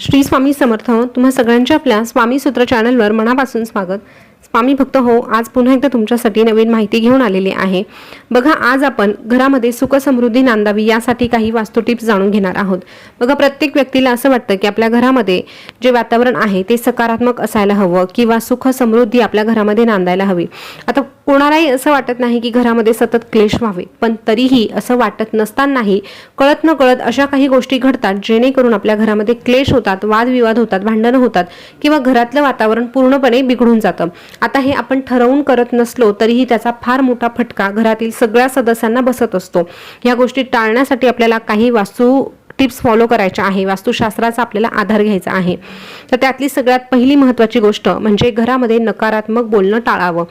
श्री स्वामी समर्थ तुम्हा सगळ्यांच्या आपल्या स्वामी सूत्र चॅनलवर मनापासून स्वागत. स्वामी भक्त हो आज पुन्हा एकदा तुमच्यासाठी नवीन माहिती घेऊन आलेली आहे. बघा आज आपण घरामध्ये सुख समृद्धी नांदावी यासाठी काही वास्तू टिप्स जाणून घेणार आहोत. बघा प्रत्येक व्यक्तीला असं वाटतं की आपल्या घरामध्ये जे वातावरण आहे ते सकारात्मक असायला हवं किंवा सुख समृद्धी आपल्या घरामध्ये नांदायला हवी. आता कोणालाही असं वाटत नाही की घरामध्ये सतत क्लेश व्हावे पण तरीही असं वाटत नसतानाही कळत न कळत अशा काही गोष्टी घडतात जेणेकरून आपल्या घरामध्ये क्लेश होतात वादविवाद होतात भांडणं होतात किंवा घरातलं वातावरण पूर्णपणे बिघडून जातं. आता हे आपण ठरवून करत नसलो तरीही त्याचा फार मोठा फटका घरातील सगळ्या सदस्यांना बसत असतो. या गोष्टी टाळण्यासाठी आपल्याला काही वास्तू टिप्स फॉलो करायच्या आहे. वास्तुशास्त्राचा आपल्याला आधार घ्यायचा आहे. तर त्यातली सगळ्यात पहिली महत्त्वाची गोष्ट म्हणजे घरामध्ये नकारात्मक बोलणं टाळावं.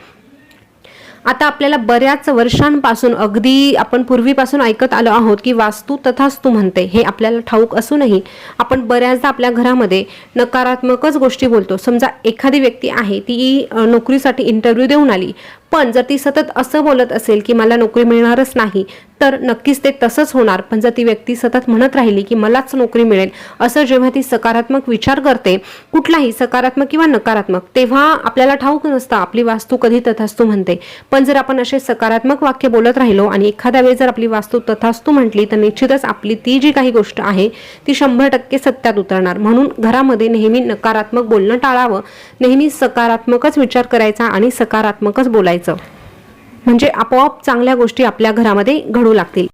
आता आपल्याला बऱ्याच वर्षांपासून अगदी आपण पूर्वीपासून ऐकत आलो आहोत की वास्तू तथास्तू म्हणते हे आपल्याला ठाऊक असूनही आपण बऱ्याचदा आपल्या घरामध्ये नकारात्मकच गोष्टी बोलतो. समजा एखादी व्यक्ती आहे ती नोकरीसाठी इंटरव्ह्यू देऊन आली पण जर ती सतत असं बोलत असेल की मला नोकरी मिळणारच नाही तर नक्कीच ते तसंच होणार. पण जर ती व्यक्ती सतत म्हणत राहिली की मलाच नोकरी मिळेल असं जेव्हा ती सकारात्मक विचार करते कुठलाही सकारात्मक किंवा नकारात्मक तेव्हा आपल्याला ठाऊक नसतं आपली वास्तू कधी तथास्तू म्हणते. पण जर आपण असे सकारात्मक वाक्य बोलत राहिलो आणि एखाद्या वेळी जर आपली वास्तू तथास्तू म्हटली तर निश्चितच आपली ती जी काही गोष्ट आहे ती शंभर टक्के सत्यात उतरणार. म्हणून घरामध्ये नेहमी नकारात्मक बोलणं टाळावं. नेहमी सकारात्मकच विचार करायचा आणि सकारात्मकच बोलायचं. म्हणजे आपोआप चांगल्या गोष्टी आपल्या घरामध्ये घडू लागतील.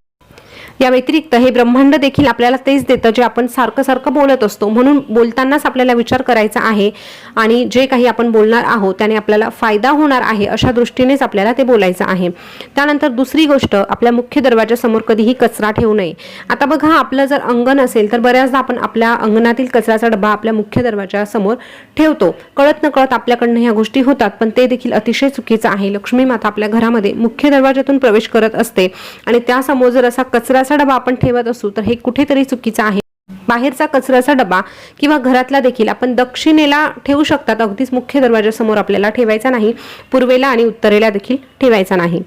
या व्यतिरिक्त हे ब्रह्मांड देखील आपल्याला तेच देतं जे आपण सारखं सारखं बोलत असतो. म्हणून बोलतानाच आपल्याला विचार करायचा आहे आणि जे काही आपण बोलणार आहोत त्याने आपल्याला फायदा होणार आहे अशा दृष्टीनेच आपल्याला ते बोलायचं आहे. त्यानंतर दुसरी गोष्ट आपल्या मुख्य दरवाजासमोर कधीही कचरा ठेवू नये. आता बघा आपलं जर अंगण असेल तर बऱ्याचदा आपण आपल्या अंगणातील कचऱ्याचा डबा आपल्या मुख्य दरवाजासमोर ठेवतो. कळत न कळत आपल्याकडनं ह्या गोष्टी होतात पण ते देखील अतिशय चुकीचं आहे. लक्ष्मी माता आपल्या घरामध्ये मुख्य दरवाजातून प्रवेश करत असते आणि त्यासमोर जर असा कचरा कचऱ्याचा डबा आपण ठेवत असू तर हे कुठेतरी चुकीचं आहे. बाहेरचा कचऱ्याचा डबा किंवा घरातला देखील आपण दक्षिणेला ठेवू शकतात. अगदीच मुख्य दरवाजासमोर आपल्याला ठेवायचा नाही. पूर्वेला आणि उत्तरेला देखील ठेवायचा नाही.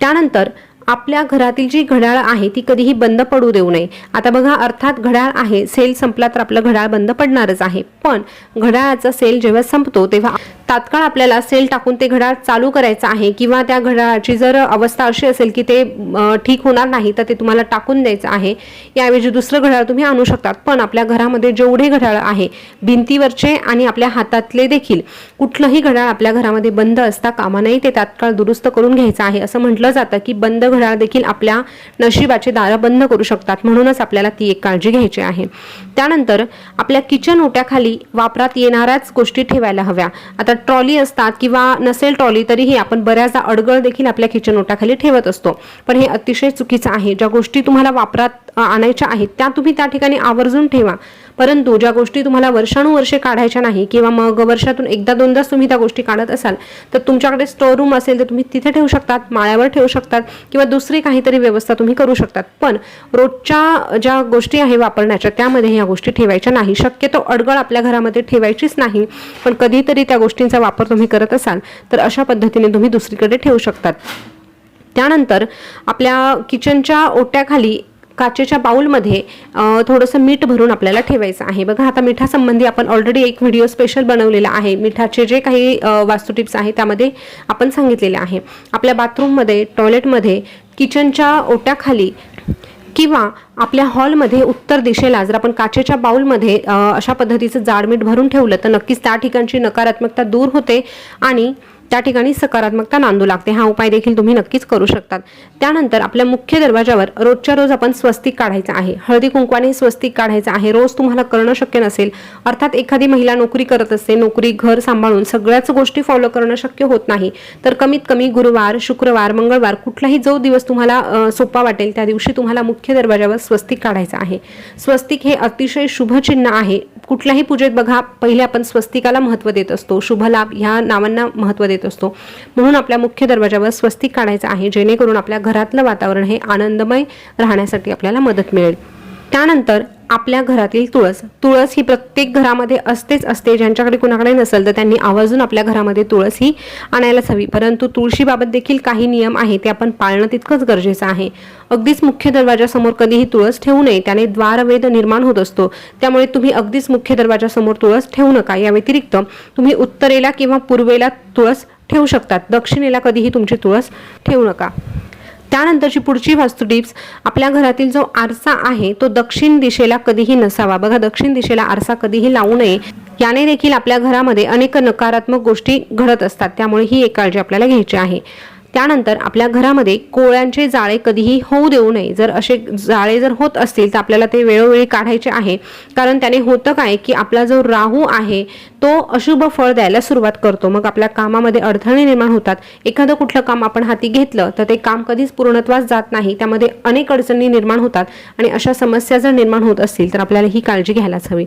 त्यानंतर आपल्या घरातील जी घड्याळ आहे ती कधीही बंद पडू देऊ नये. आता बघा अर्थात घड्याळ आहे सेल संपला तर आपलं घड्याळ बंद पडणारच आहे. पण घड्याळाचा सेल जेव्हा संपतो तेव्हा तात्काळ आपल्याला सेल टाकून ते घड्याळ चालू करायचं आहे किंवा त्या घड्याळाची जर अवस्था अशी असेल की ते ठीक होणार नाही तर ते तुम्हाला टाकून द्यायचं आहे. याऐवजी दुसरं घड्याळ तुम्ही आणू शकतात. पण आपल्या घरामध्ये जेवढे घड्याळ आहे भिंतीवरचे आणि आपल्या हातातले देखील कुठलंही घड्याळ आपल्या घरामध्ये बंद असता कामा नाही ते तात्काळ दुरुस्त करून घ्यायचं आहे. असं म्हटलं जातं की बंद घड्याळ देखील आपल्या नशिबाचे दारं बंद करू शकतात. म्हणूनच आपल्याला ती एक काळजी घ्यायची आहे. त्यानंतर आपल्या किचन ओट्याखाली वापरात येणाऱ्याच गोष्टी ठेवायला हव्या. आता ट्रॉली असतात किंवा नसेल ट्रॉली तरीही आपण बऱ्याचदा अडगळ देखील आपल्या किचन ओटाखाली ठेवत असतो. पण हे अतिशय चुकीचं आहे. ज्या गोष्टी तुम्हाला वापरात आणायच्या आहेत त्या तुम्ही त्या ठिकाणी आवर्जून ठेवा. परंतु ज्या गोष्टी तुम्हाला वर्षानुवर्षे काढायच्या नाही किंवा मग वर्षातून एकदा दोनदाच तुम्ही त्या गोष्टी काढत असाल तर तुमच्याकडे स्टोर रूम असेल तर तुम्ही तिथे ठेवू शकतात माळ्यावर ठेवू शकतात किंवा दुसरी काहीतरी व्यवस्था तुम्ही करू शकतात. पण रोजच्या ज्या गोष्टी आहे वापरण्याच्या त्यामध्ये ह्या गोष्टी ठेवायच्या नाही. शक्यतो अडगळ आपल्या घरामध्ये ठेवायचीच नाही पण कधीतरी त्या गोष्टींचा वापर तुम्ही करत असाल तर अशा पद्धतीने तुम्ही दुसरीकडे ठेवू शकतात. त्यानंतर आपल्या किचनच्या ओट्याखाली काचेच्या बाउलमध्ये थोडंसं मीठ भरून आपल्याला ठेवायचं आहे. बघा आता मिठासंबंधी आपण ऑलरेडी एक व्हिडिओ स्पेशल बनवलेला आहे. मिठाचे जे काही वास्तू टिप्स आहे त्यामध्ये आपण सांगितलेले आहे. आपल्या बाथरूममध्ये टॉयलेटमध्ये किचनच्या ओट्याखाली किंवा आपल्या हॉलमध्ये उत्तर दिशेला जर आपण काचेच्या बाउलमध्ये अशा पद्धतीचं जाड मीठ भरून ठेवलं तर नक्कीच त्या ठिकाणची नकारात्मकता दूर होते आणि त्या ठिकाणी सकारात्मकता नांदू लागते. हा उपाय देखील तुम्ही नक्कीच करू शकतात. त्यानंतर आपल्या मुख्य दरवाजावर रोजच्या रोज आपण स्वस्तिक काढायचं आहे. हळदी कुंकवाने स्वस्तिक काढायचं आहे. रोज तुम्हाला करणं शक्य नसेल अर्थात एखादी महिला नोकरी करत असते नोकरी घर सांभाळून सगळ्याच गोष्टी फॉलो करणं शक्य होत नाही. तर कमीत कमी गुरुवार शुक्रवार मंगळवार कुठलाही जो दिवस तुम्हाला सोपा वाटेल त्या दिवशी तुम्हाला मुख्य दरवाजावर स्वस्तिक काढायचं आहे. स्वस्तिक हे अतिशय शुभ चिन्ह आहे. कुठल्याही पूजेत बघा पहिले आपण स्वस्तिकाला महत्त्व देत असतो. शुभ लाभ ह्या नावांना महत्त्व देत असतो. म्हणून आपल्या मुख्य दरवाजावर स्वस्तिक काढायचं आहे जेणेकरून आपल्या घरातलं वातावरण हे आनंदमय राहण्यासाठी आपल्याला मदत मिळेल. त्यानंतर आपल्या घरातील तुळस. तुळस ही प्रत्येक घरामध्ये असतेच असते. ज्यांच्याकडे कुणाकडे नसेल तर त्यांनी आवर्जून आपल्या घरामध्ये तुळस ही आणायलाच हवी. परंतु तुळशीबाबत देखील काही नियम आहे ते आपण पाळणं तितकंच गरजेचं आहे. अगदीच मुख्य दरवाजासमोर कधीही तुळस ठेवू नये. त्याने द्वारवेद निर्माण होत असतो. त्यामुळे तुम्ही अगदीच मुख्य दरवाजासमोर तुळस ठेवू नका. या व्यतिरिक्त तुम्ही उत्तरेला किंवा पूर्वेला तुळस ठेवू शकतात. दक्षिणेला कधीही तुमची तुळस ठेवू नका. त्यानंतरची पुढची वास्तू टिप्स आपल्या घरातील जो आरसा आहे तो दक्षिण दिशेला कधीही नसावा. बघा दक्षिण दिशेला आरसा कधीही लावू नये. याने देखील आपल्या घरामध्ये अनेक नकारात्मक गोष्टी घडत असतात. त्यामुळे ही एक काळजी आपल्याला घ्यायची आहे. त्यानंतर आपल्या घरामध्ये कोळ्यांचे जाळे कधीही होऊ देऊ नये. जर असे जाळे जर होत असतील तर आपल्याला ते वेळोवेळी काढायचे आहे. कारण त्याने होतं काय की आपला जो राहू आहे तो अशुभ फळ द्यायला सुरुवात करतो. मग आपल्या कामामध्ये अडथळे निर्माण होतात. एखादं कुठलं काम आपण हाती घेतलं तर ते काम कधीच पूर्णत्वास जात नाही. त्यामध्ये अनेक अडचणी निर्माण होतात. आणि अशा समस्या जर निर्माण होत असतील तर आपल्याला ही काळजी घ्यायलाच हवी.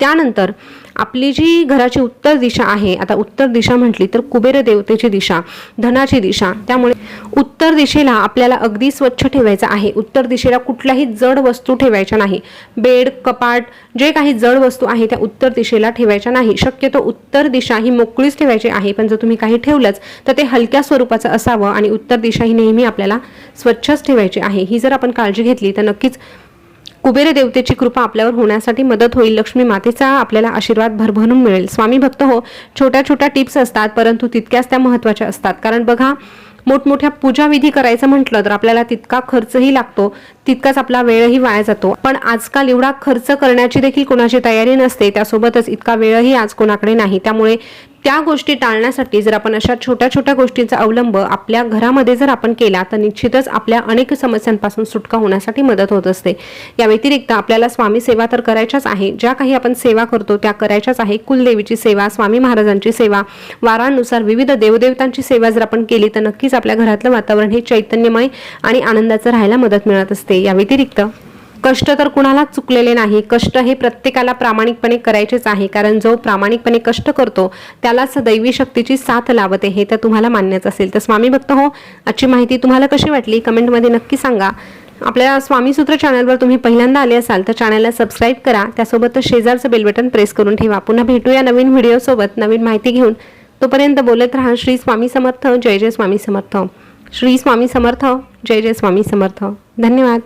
त्यानंतर आपली जी घराची उत्तर दिशा आहे आता उत्तर दिशा म्हटली तर कुबेर देवतेची दिशा धनाची दिशा त्यामुळे उत्तर दिशेला आपल्याला अगदी स्वच्छ ठेवायचं आहे. उत्तर दिशेला कुठल्याही जड वस्तू ठेवायच्या नाही. बेड कपाट जे काही जड वस्तू आहे त्या उत्तर दिशेला ठेवायच्या नाही. शक्यतो उत्तर दिशा ही मोकळीच ठेवायची आहे पण जर तुम्ही काही ठेवलंच तर ते हलक्या स्वरूपाचं असावं आणि उत्तर दिशा ही नेहमी आपल्याला स्वच्छच ठेवायची आहे. ही जर आपण काळजी घेतली तर नक्कीच कुबेर देवतेची कृपा आपल्यावर होण्यासाठी मदत होईल. लक्ष्मी मातेचा आपल्याला आशीर्वाद भरभरून मिळेल. स्वामी भक्त हो छोट्या छोट्या टिप्स असतात परंतु तितक्याच त्या महत्त्वाच्या असतात. कारण बघा मोठमोठ्या पूजाविधी करायचं म्हटलं तर आपल्याला तितका खर्चही लागतो तितकाच आपला वेळही वाया जातो. पण आजकाल एवढा खर्च करण्याची देखील कोणाची तयारी नसते त्यासोबतच इतका वेळही आज कोणाकडे नाही. त्यामुळे त्या गोष्टी टाळण्यासाठी जर आपण अशा छोट्या छोट्या गोष्टींचा अवलंब आपल्या घरामध्ये जर आपण केला तर निश्चितच आपल्या अनेक समस्यांपासून सुटका होण्यासाठी मदत होत असते. या व्यतिरिक्त आपल्याला स्वामी सेवा तर करायच्याच आहे. ज्या काही आपण सेवा करतो त्या करायच्याच आहे. कुलदेवीची सेवा स्वामी महाराजांची सेवा वारानुसार विविध देवदेवतांची सेवा जर आपण केली तर नक्कीच आपल्या घरातलं वातावरण हे चैतन्यमय आणि आनंदाचं राहायला मदत मिळत असते. या व्यतिरिक्त कष्ट तर कुणालाच चुकलेले नाही. कष्ट हे प्रत्येकाला प्रामाणिकपणे करायचेच आहे. कारण जो प्रामाणिकपणे कष्ट करतो त्यालाच दैवी शक्तीची साथ लावते. हे तर तुम्हाला मान्यच असेल. तर स्वामी भक्त हो आजची माहिती तुम्हाला कशी वाटली? कमेंटमध्ये नक्की सांगा. आपल्या स्वामी सूत्र चॅनलवर तुम्ही पहिल्यांदा आले असाल तर चॅनलला सबस्क्राईब करा. त्यासोबतच शेजारचं बेल बटन प्रेस करून ठेवा. पुन्हा भेटूया नवीन व्हिडिओसोबत नवीन माहिती घेऊन. तोपर्यंत बोलत राहा. श्री स्वामी समर्थ. जय जय स्वामी समर्थ. श्री स्वामी समर्थ. जय जय स्वामी समर्थ. धन्यवाद.